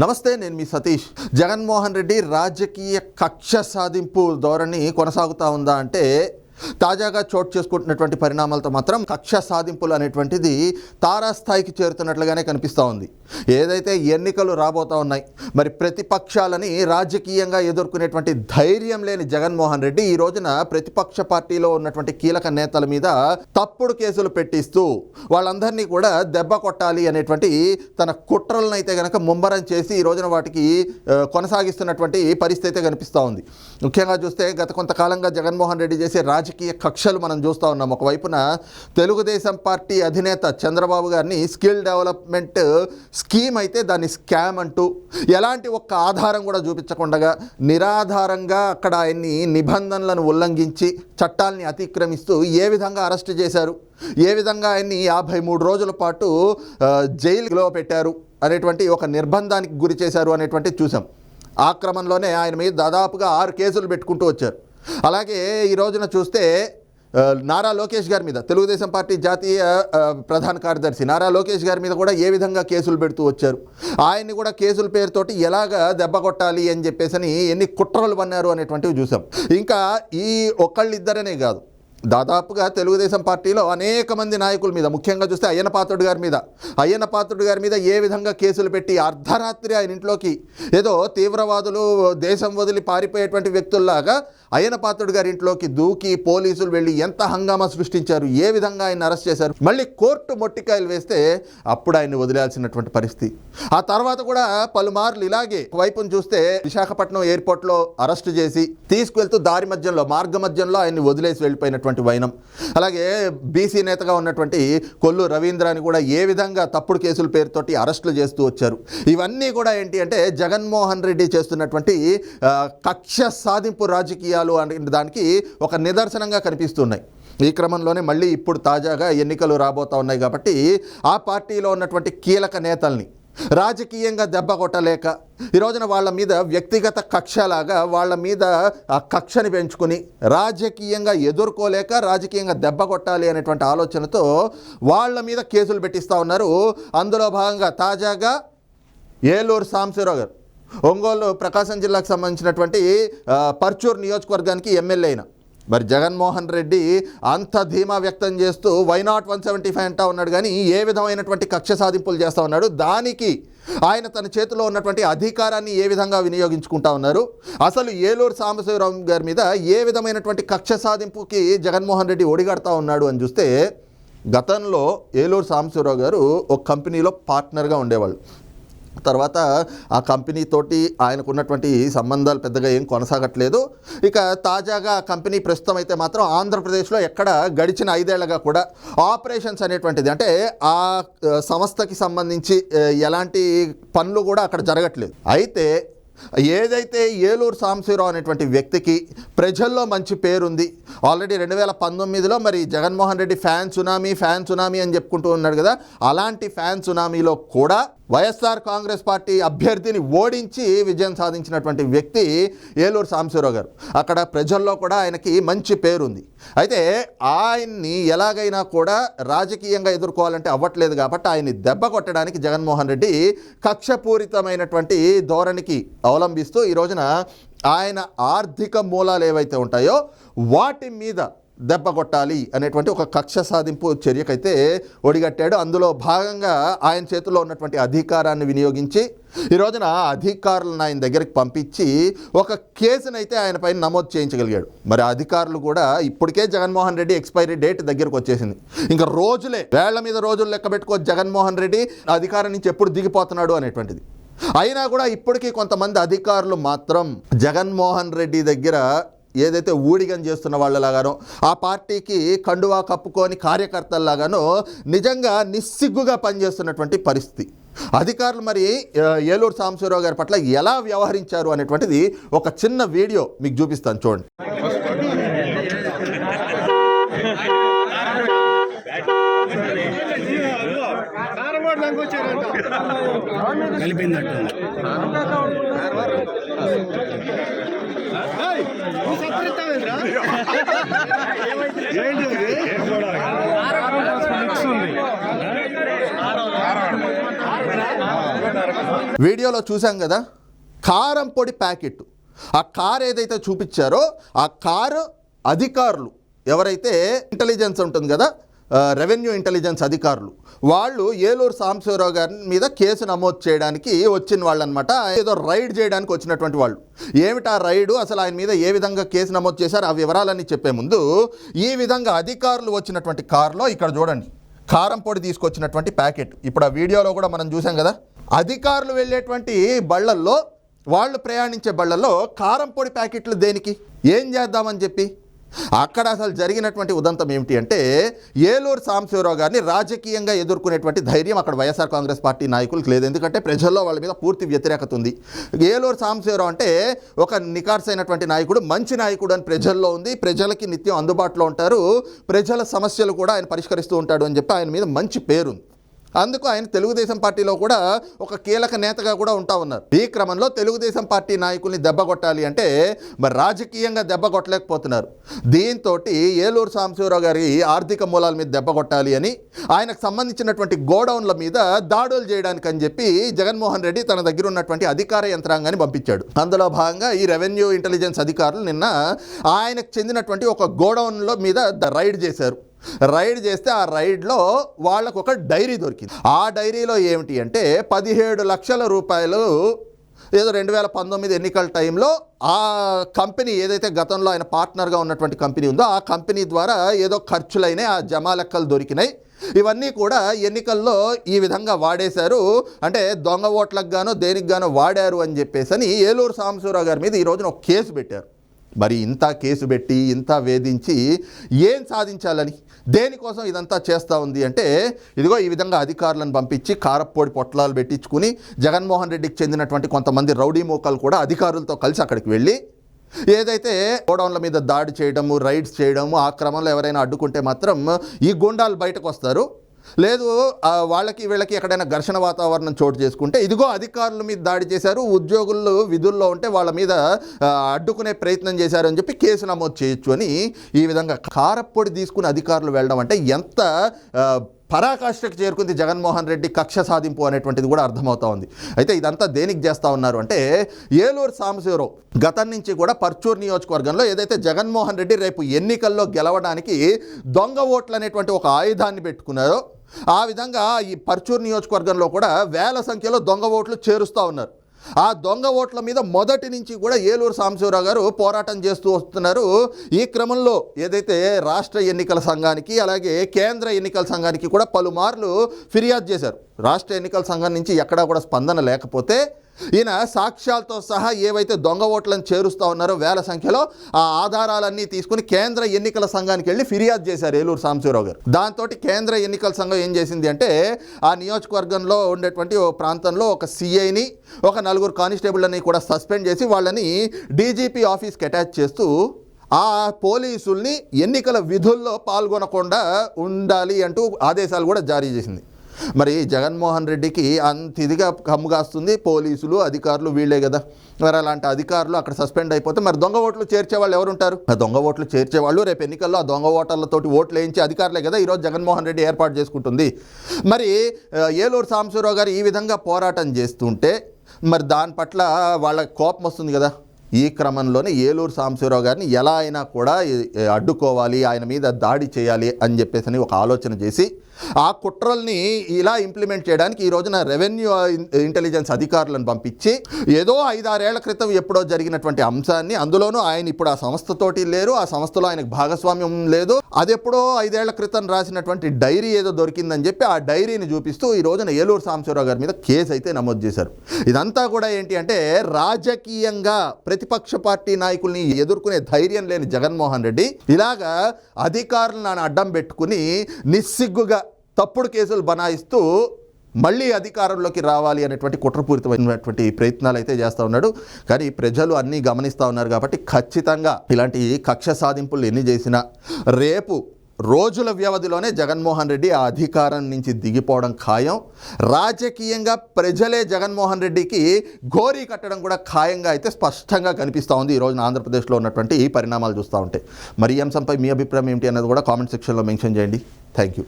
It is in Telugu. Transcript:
నమస్తే నేను మీ సతీష్. జగన్మోహన్ రెడ్డి రాజకీయ కక్ష సాధింపు ధోరణి కొనసాగుతూ ఉందా అంటే తాజాగా చోటు చేసుకుంటున్నటువంటి పరిణామాలతో మాత్రం కక్ష సాధింపులు అనేటువంటిది తారాస్థాయికి చేరుతున్నట్లుగానే కనిపిస్తూ ఉంది. ఏదైతే ఎన్నికలు రాబోతా ఉన్నాయి మరి ప్రతిపక్షాలని రాజకీయంగా ఎదుర్కొనేటువంటి ధైర్యం లేని జగన్మోహన్ రెడ్డి ఈ రోజున ప్రతిపక్ష పార్టీలో ఉన్నటువంటి కీలక నేతల మీద తప్పుడు కేసులు పెట్టిస్తూ వాళ్ళందరినీ కూడా దెబ్బ కొట్టాలి అనేటువంటి తన కుట్రలను అయితే గనక ముమ్మరం చేసి ఈ రోజున వాటికి కొనసాగిస్తున్నటువంటి పరిస్థితి అయితే కనిపిస్తూ ఉంది. ముఖ్యంగా చూస్తే గత కొంతకాలంగా జగన్మోహన్ రెడ్డి చేసే రాజకీయ కక్షలు మనం చూస్తూ ఉన్నాం. ఒకవైపున తెలుగుదేశం పార్టీ అధినేత చంద్రబాబు గారిని స్కిల్ డెవలప్మెంట్ స్కీమ్ అయితే దాన్ని స్కామ్ అంటూ ఎలాంటి ఒక్క ఆధారం కూడా చూపించకుండా నిరాధారంగా అక్కడ ఆయన్ని నిబంధనలను ఉల్లంఘించి చట్టాల్ని అతిక్రమిస్తూ ఏ విధంగా అరెస్ట్ చేశారు? ఏ విధంగా ఆయన్ని యాభై మూడు రోజుల పాటు జైలులో పెట్టారు? అనేటువంటి ఒక నిర్బంధానికి గురి చేశారు అనేటువంటి చూసాం ఆ క్రమంలోనే ఆయన మీద దాదాపుగా ఆరు కేసులు పెట్టుకుంటూ వచ్చారు. అలాగే ఈ రోజున చూస్తే నారా లోకేష్ గారి మీద తెలుగుదేశం పార్టీ జాతీయ ప్రధాన కార్యదర్శి నారా లోకేష్ గారి మీద కూడా ఏ విధంగా కేసులు పెడుతూ వచ్చారు? ఆయన్ని కూడా కేసుల పేరుతోటి ఎలాగ దెబ్బ కొట్టాలి అని చెప్పేసి ఎన్ని కుట్రలు పన్నారు అనేటువంటివి చూసాం. ఇంకా ఈ ఒక్కళ్ళిద్దరనే కాదు దాదాపుగా తెలుగుదేశం పార్టీలో అనేక మంది నాయకుల మీద ముఖ్యంగా చూస్తే అయ్యన పాత్రుడు గారి మీద. అయ్యన పాత్రుడు గారి మీద ఏ విధంగా కేసులు పెట్టి అర్ధరాత్రి ఆయన ఇంట్లోకి ఏదో తీవ్రవాదులు దేశం వదిలి పారిపోయేటువంటి వ్యక్తుల్లాగా అయ్యన పాత్రుడు గారి ఇంట్లోకి దూకి పోలీసులు వెళ్ళి ఎంత హంగామా సృష్టించారు ఏ విధంగా ఆయన అరెస్ట్ చేశారు మళ్ళీ కోర్టు మొట్టికాయలు వేస్తే అప్పుడు ఆయన్ని వదిలేయాల్సినటువంటి పరిస్థితి. ఆ తర్వాత కూడా పలుమార్లు ఇలాగే వైపును చూస్తే విశాఖపట్నం ఎయిర్పోర్ట్లో అరెస్ట్ చేసి తీసుకువెళ్తూ దారి మధ్యంలో మార్గ మధ్యంలో ఆయన్ని వదిలేసి వెళ్ళిపోయినటువంటి వైనం. అలాగే బీసీ నేతగా ఉన్నటువంటి కొల్లు రవీంద్రాని కూడా ఏ విధంగా తప్పుడు కేసుల పేరుతోటి అరెస్టులు చేస్తూ వచ్చారు. ఇవన్నీ కూడా ఏంటి అంటే జగన్మోహన్ రెడ్డి చేస్తున్నటువంటి కక్ష సాధింపు రాజకీయాలు అనే దానికి ఒక నిదర్శనంగా కనిపిస్తున్నాయి. ఈ క్రమంలోనే మళ్ళీ ఇప్పుడు తాజాగా ఎన్నికలు రాబోతా ఉన్నాయి కాబట్టి ఆ పార్టీలో ఉన్నటువంటి కీలక నేతల్ని రాజకీయంగా దెబ్బ కొట్టలేక ఈ రోజున వాళ్ళ మీద వ్యక్తిగత కక్షలాగా వాళ్ళ మీద ఆ కక్షని పెంచుకుని రాజకీయంగా ఎదుర్కోలేక రాజకీయంగా దెబ్బ కొట్టాలి అనేటువంటి ఆలోచనతో వాళ్ళ మీద కేసులు పెట్టిస్తూ ఉన్నారు. అందులో భాగంగా తాజాగా ఏలూరు సాంశీరావు గారు ఒంగోలు ప్రకాశం జిల్లాకు సంబంధించినటువంటి పర్చూర్ నియోజకవర్గానికి ఎమ్మెల్యే అయిన మరి జగన్మోహన్ రెడ్డి అంత ధీమా వ్యక్తం చేస్తూ why not one seventy five అంటా ఉన్నాడు. కానీ ఏ విధమైనటువంటి కక్ష సాధింపులు చేస్తూ ఉన్నాడు. దానికి ఆయన తన చేతిలో ఉన్నటువంటి అధికారాన్ని ఏ విధంగా వినియోగించుకుంటా ఉన్నారు? అసలు ఏలూరు సాంబశివరావు గారి మీద ఏ విధమైనటువంటి కక్ష సాధింపుకి జగన్మోహన్ రెడ్డి ఒడిగడతా ఉన్నాడు అని చూస్తే గతంలో ఏలూరు సాంబశివరావు గారు ఒక కంపెనీలో పార్ట్నర్గా ఉండేవాళ్ళు. తర్వాత ఆ కంపెనీతోటి ఆయనకు ఉన్నటువంటి సంబంధాలు పెద్దగా ఏం కొనసాగట్లేదు. ఇక తాజాగా కంపెనీ ప్రస్తుతం అయితే మాత్రం ఆంధ్రప్రదేశ్లో ఎక్కడ గడిచిన ఐదేళ్ళగా కూడా ఆపరేషన్స్ అనేటువంటిది అంటే ఆ సంస్థకి సంబంధించి ఎలాంటి పనులు కూడా అక్కడ జరగట్లేదు. అయితే ఏదైతే ఏలూరు సాంశీరావు అనేటువంటి వ్యక్తికి ప్రజల్లో మంచి పేరుంది ఆల్రెడీ రెండు వేల పంతొమ్మిదిలో మరి Jaganmohan Reddy fan tsunami fan tsunami అని చెప్పుకుంటూ ఉన్నాడు కదా అలాంటి ఫ్యాన్ సునామీలో కూడా వైఎస్ఆర్ కాంగ్రెస్ పార్టీ అభ్యర్థిని ఓడించి విజయం సాధించినటువంటి వ్యక్తి ఏలూరు సాంబశివరావు గారు. అక్కడ ప్రజల్లో కూడా ఆయనకి మంచి పేరుంది. అయితే ఆయన్ని ఎలాగైనా కూడా రాజకీయంగా ఎదుర్కోవాలంటే అవ్వట్లేదు కాబట్టి ఆయన్ని దెబ్బ కొట్టడానికి జగన్మోహన్ రెడ్డి కక్షపూరితమైనటువంటి ధోరణికి అవలంబిస్తూ ఈ రోజున ఆయన ఆర్థిక మూలాలు ఏవైతే ఉంటాయో వాటి మీద దెబ్బ కొట్టాలి అనేటువంటి ఒక కక్ష సాధింపు చర్యకైతే ఒడిగట్టాడు. అందులో భాగంగా ఆయన చేతిలో ఉన్నటువంటి అధికారాన్ని వినియోగించి ఈ రోజున అధికారులను ఆయన దగ్గరికి పంపించి ఒక కేసునైతే ఆయన పైన నమోదు చేయించగలిగాడు. మరి అధికారులు కూడా ఇప్పటికే జగన్మోహన్ రెడ్డి ఎక్స్పైరీ డేట్ దగ్గరకు వచ్చేసింది. ఇంకా రోజులే వేళ్ళ మీద రోజులు లెక్క పెట్టుకో జగన్మోహన్ రెడ్డి అధికారం నుంచి ఎప్పుడు దిగిపోతున్నాడు అనేటువంటిది. అయినా కూడా ఇప్పటికీ కొంతమంది అధికారులు మాత్రం జగన్మోహన్ రెడ్డి దగ్గర ఏదైతే ఊడిగం చేస్తున్న వాళ్ళలాగానో ఆ పార్టీకి కండువా కప్పుకొని కార్యకర్తల్లాగానో నిజంగా నిస్సిగ్గుగా పనిచేస్తున్నటువంటి పరిస్థితి. అధికారులు మరి ఏలూరు సాంబశివరావు గారి పట్ల ఎలా వ్యవహరించారు అనేటువంటిది ఒక చిన్న వీడియో మీకు చూపిస్తాను చూడండి. కలిపిందట. వీడియోలో చూసాం కదా? కారం పొడి ప్యాకెట్. ఆ కార్ ఏదైతే చూపించారో ఆ కారు అధికారులు. ఎవరైతే ఇంటెలిజెన్స్ ఉంటుంది కదా రెవెన్యూ ఇంటెలిజెన్స్ అధికారులు. వాళ్ళు ఏలూరు సాంబశివరావు గారి మీద కేసు నమోదు చేయడానికి వచ్చిన వాళ్ళు అనమాట ఏదో రైడ్ చేయడానికి వచ్చినటువంటి వాళ్ళు. ఏమిటా రైడు? అసలు ఆయన మీద ఏ విధంగా కేసు నమోదు చేశారు? ఆ వివరాలన్నీ చెప్పే ముందు ఈ విధంగా అధికారులు వచ్చినటువంటి కారులో ఇక్కడ చూడండి. కారం పొడి తీసుకొచ్చినటువంటి ప్యాకెట్. ఇప్పుడు ఆ వీడియోలో కూడా మనం చూసాం కదా. అధికారులు వెళ్ళేటువంటి బళ్ళల్లో వాళ్ళు ప్రయాణించే బళ్ళల్లో కారం పొడి ప్యాకెట్లు దేనికి? ఏం చేద్దామని చెప్పి? అక్కడ అసలు జరిగినటువంటి ఉదంతం ఏమిటి అంటే ఏలూరు సాంబశివరావు గారిని రాజకీయంగా ఎదుర్కొనేటువంటి ధైర్యం అక్కడ వైఎస్ఆర్ కాంగ్రెస్ పార్టీ నాయకులకు లేదు. ఎందుకంటే ప్రజల్లో వాళ్ళ మీద పూర్తి వ్యతిరేకత ఉంది. ఏలూరు సాంబశివరావు అంటే ఒక నికార్సైనటువంటి నాయకుడు మంచి నాయకుడు అని ప్రజల్లో ఉంది. ప్రజలకి నిత్యం అందుబాటులో ఉంటారు. ప్రజల సమస్యలు కూడా ఆయన పరిష్కరిస్తూ ఉంటాడు అని చెప్పి ఆయన మీద మంచి పేరుంది. అందుకు ఆయన తెలుగుదేశం పార్టీలో కూడా ఒక కీలక నేతగా కూడా ఉంటా ఉన్నారు. ఈ క్రమంలో తెలుగుదేశం పార్టీ నాయకుల్ని దెబ్బ కొట్టాలి అంటే మరి రాజకీయంగా దెబ్బ కొట్టలేకపోతున్నారు. దీంతో ఏలూరు సాంబశివరావు గారి ఆర్థిక మూలాల మీద దెబ్బ కొట్టాలి అని ఆయనకు సంబంధించినటువంటి గోడౌన్ల మీద దాడులు చేయడానికి అని చెప్పి జగన్మోహన్ రెడ్డి తన దగ్గర ఉన్నటువంటి అధికార యంత్రాంగాన్ని పంపించాడు. అందులో భాగంగా ఈ రెవెన్యూ ఇంటెలిజెన్స్ అధికారులు నిన్న ఆయనకు చెందినటువంటి ఒక గోడౌన్లో మీద ద- రైడ్ చేశారు. రైడ్ చేస్తే ఆ రైడ్లో వాళ్ళకు ఒక డైరీ దొరికింది. ఆ డైరీలో ఏమిటి అంటే పదిహేడు లక్షల రూపాయలు ఏదో రెండు వేల పంతొమ్మిది ఎన్నికల టైంలో ఆ కంపెనీ ఏదైతే గతంలో ఆయన పార్ట్నర్గా ఉన్నటువంటి కంపెనీ ఉందో ఆ కంపెనీ ద్వారా ఏదో ఖర్చులైనాయి ఆ జమా లెక్కలు దొరికినాయి. ఇవన్నీ కూడా ఎన్నికల్లో ఈ విధంగా వాడేశారు. అంటే దొంగ ఓట్లకు గానో దేనికి గాను వాడారు అని చెప్పేసి అని ఏలూరు సాంబశివరావు గారి మీద ఈ రోజున ఒక కేసు పెట్టారు. మరి ఇంత కేసు పెట్టి ఇంత వేధించి ఏం సాధించాలని? దేనికోసం ఇదంతా చేస్తూ ఉంది అంటే ఇదిగో ఈ విధంగా అధికారులను పంపించి కారప్పొడి పొట్లాలు పెట్టించుకుని జగన్మోహన్ రెడ్డికి చెందినటువంటి కొంతమంది రౌడీ మోకాలు కూడా అధికారులతో కలిసి అక్కడికి వెళ్ళి ఏదైతే గోడౌన్ల మీద దాడి చేయడము రైడ్స్ చేయడము ఆ క్రమంలో ఎవరైనా అడ్డుకుంటే మాత్రం ఈ గుండాలు బయటకు వస్తారు. లేదు వాళ్ళకి వీళ్ళకి ఎక్కడైనా ఘర్షణ వాతావరణం చోటు చేసుకుంటే ఇదిగో అధికారుల మీద దాడి చేశారు ఉద్యోగులు విధుల్లో ఉంటే వాళ్ళ మీద అడ్డుకునే ప్రయత్నం చేశారు అని చెప్పి కేసు నమోదు చేయొచ్చు అని ఈ విధంగా కారప్పొడి తీసుకుని అధికారులు వెళ్ళడం అంటే ఎంత పరాకాష్ఠకు చేరుకుంది జగన్మోహన్ రెడ్డి కక్ష సాధింపు అనేటువంటిది కూడా అర్థమవుతా ఉంది. అయితే ఇదంతా దేనికి చేస్తూ ఉన్నారు అంటే ఏలూరు సాంబశివరావు గతం నుంచి కూడా పర్చూర్ నియోజకవర్గంలో ఏదైతే జగన్మోహన్ రెడ్డి రేపు ఎన్నికల్లో గెలవడానికి దొంగ ఓట్లు అనేటువంటి ఒక ఆయుధాన్ని పెట్టుకున్నారో ఆ విధంగా ఈ పర్చూర్ నియోజకవర్గంలో కూడా వేల సంఖ్యలో దొంగ ఓట్లు చేరుస్తూ ఉన్నారు. ఆ దొంగ ఓట్ల మీద మొదటి నుంచి కూడా ఏలూరు సాంబశివరావు గారు పోరాటం చేస్తూ వస్తున్నారు. ఈ క్రమంలో ఏదైతే రాష్ట్ర ఎన్నికల సంఘానికి అలాగే కేంద్ర ఎన్నికల సంఘానికి కూడా పలుమార్లు ఫిర్యాదు చేశారు. రాష్ట్ర ఎన్నికల సంఘం నుంచి ఎక్కడా కూడా స్పందన లేకపోతే ఈయన సాక్ష్యాలతో సహా ఏవైతే దొంగ ఓట్లను చేరుస్తూ ఉన్నారో వేల సంఖ్యలో ఆ ఆధారాలన్నీ తీసుకుని కేంద్ర ఎన్నికల సంఘానికి వెళ్ళి ఫిర్యాదు చేశారు ఏలూరు సాంబశివరావు గారు. దాంతో కేంద్ర ఎన్నికల సంఘం ఏం చేసింది అంటే ఆ నియోజకవర్గంలో ఉండేటువంటి ఓ ప్రాంతంలో ఒక సిఐని ఒక నలుగురు కానిస్టేబుల్ని కూడా సస్పెండ్ చేసి వాళ్ళని డీజీపీ ఆఫీస్కి అటాచ్ చేస్తూ ఆ పోలీసుల్ని ఎన్నికల విధుల్లో పాల్గొనకుండా ఉండాలి అంటూ ఆదేశాలు కూడా జారీ చేసింది. మరి జగన్మోహన్ రెడ్డికి అంత ఇదిగా కమ్ముగాస్తుంది పోలీసులు అధికారులు వీళ్ళే కదా. మరి అలాంటి అధికారులు అక్కడ సస్పెండ్ అయిపోతే మరి దొంగ ఓట్లు చేర్చే వాళ్ళు ఎవరుంటారు? ఆ దొంగ ఓట్లు చేర్చేవాళ్ళు రేపు ఎన్నికల్లో ఆ దొంగ ఓటర్లతోటి ఓట్లు వేయించే అధికారులే కదా ఈరోజు జగన్మోహన్ రెడ్డి ఏర్పాటు చేసుకుంటుంది. మరి ఏలూరు సాంబశివరావు గారు ఈ విధంగా పోరాటం చేస్తుంటే మరి దాని పట్ల వాళ్ళ కోపం వస్తుంది కదా. ఈ క్రమంలోనే ఏలూరు సాంబశివరావు గారిని ఎలా అయినా కూడా అడ్డుకోవాలి ఆయన మీద దాడి చేయాలి అని చెప్పేసి అని ఒక ఆలోచన చేసి ఆ కుట్రల్ని ఇలా ఇంప్లిమెంట్ చేయడానికి ఈ రోజున రెవెన్యూ ఇంటెలిజెన్స్ అధికారులను పంపించి ఏదో ఐదారేళ్ళ క్రితం ఎప్పుడో జరిగినటువంటి అంశాన్ని అందులోనూ ఆయన ఇప్పుడు ఆ సంస్థతోటి లేరు ఆ సంస్థలో ఆయనకు భాగస్వామ్యం లేదు. అది ఎప్పుడో ఐదేళ్ళ క్రితం రాసినటువంటి డైరీ ఏదో దొరికిందని చెప్పి ఆ డైరీని చూపిస్తూ ఈ రోజున ఏలూరు సాంబశివరావు గారి మీద కేసు అయితే నమోదు చేశారు. ఇదంతా కూడా ఏంటి అంటే రాజకీయంగా ప్రతిపక్ష పార్టీ నాయకుల్ని ఎదుర్కొనే ధైర్యం లేని జగన్మోహన్ రెడ్డి ఇలాగా అధికారులను అడ్డం పెట్టుకుని నిస్సిగ్గుగా తప్పుడు కేసులు బనాయిస్తూ మళ్ళీ అధికారంలోకి రావాలి అనేటువంటి కుట్రపూరితమైనటువంటి ప్రయత్నాలు అయితే చేస్తూ ఉన్నాడు. కానీ ప్రజలు అన్నీ గమనిస్తూ ఉన్నారు కాబట్టి ఖచ్చితంగా ఇలాంటి కక్ష సాధింపులు ఎన్ని చేసినా రేపు రోజుల వ్యవధిలోనే జగన్మోహన్ రెడ్డి ఆ అధికారం నుంచి దిగిపోవడం ఖాయం. రాజకీయంగా ప్రజలే జగన్మోహన్ రెడ్డికి గోరీ కట్టడం కూడా ఖాయంగా అయితే స్పష్టంగా కనిపిస్తూ ఉంది. ఈ రోజున ఆంధ్రప్రదేశ్లో ఉన్నటువంటి ఈ పరిణామాలు చూస్తూ ఉంటే. మరి ఈ అంశంపై మీ అభిప్రాయం ఏంటి అన్నది కూడా కామెంట్ సెక్షన్లో మెన్షన్ చేయండి. Thank you.